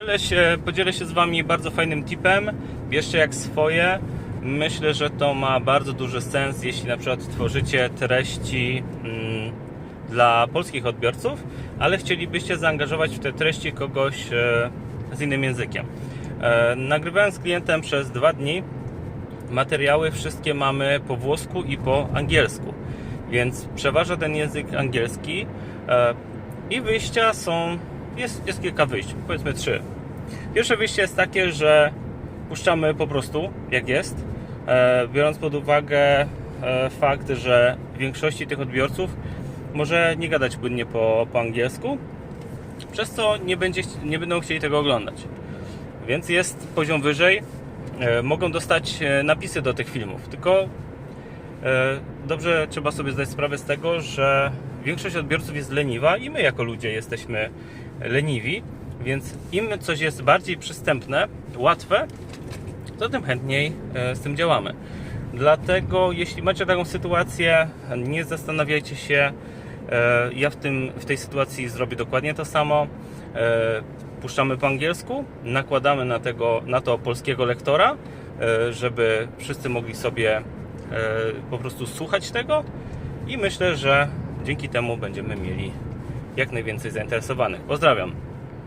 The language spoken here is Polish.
Podzielę się, podzielę się z Wami bardzo fajnym tipem. Bierzcie jak swoje. Myślę, że to ma bardzo duży sens, jeśli na przykład tworzycie treści mm, dla polskich odbiorców, ale chcielibyście zaangażować w te treści kogoś e, z innym językiem. E, nagrywałem z klientem przez dwa dni. Materiały wszystkie mamy po włosku i po angielsku, więc przeważa ten język angielski e, i wyjścia są, jest, jest kilka wyjść, powiedzmy trzy. Pierwsze wyjście jest takie, że puszczamy po prostu jak jest, e, biorąc pod uwagę e, fakt, że większości tych odbiorców może nie gadać płynnie po, po angielsku, przez co nie, będzie, nie będą chcieli tego oglądać. Więc jest poziom wyżej, e, mogą dostać napisy do tych filmów, tylko dobrze trzeba sobie zdać sprawę z tego, że większość odbiorców jest leniwa i my jako ludzie jesteśmy leniwi, więc im coś jest bardziej przystępne, łatwe, to tym chętniej e, z tym działamy. Dlatego jeśli macie taką sytuację, nie zastanawiajcie się. E, Ja w, tym, w tej sytuacji zrobię dokładnie to samo. E, Puszczamy po angielsku, nakładamy na, tego, na to polskiego lektora, żeby wszyscy mogli sobie po prostu słuchać tego i myślę, że dzięki temu będziemy mieli jak najwięcej zainteresowanych. Pozdrawiam.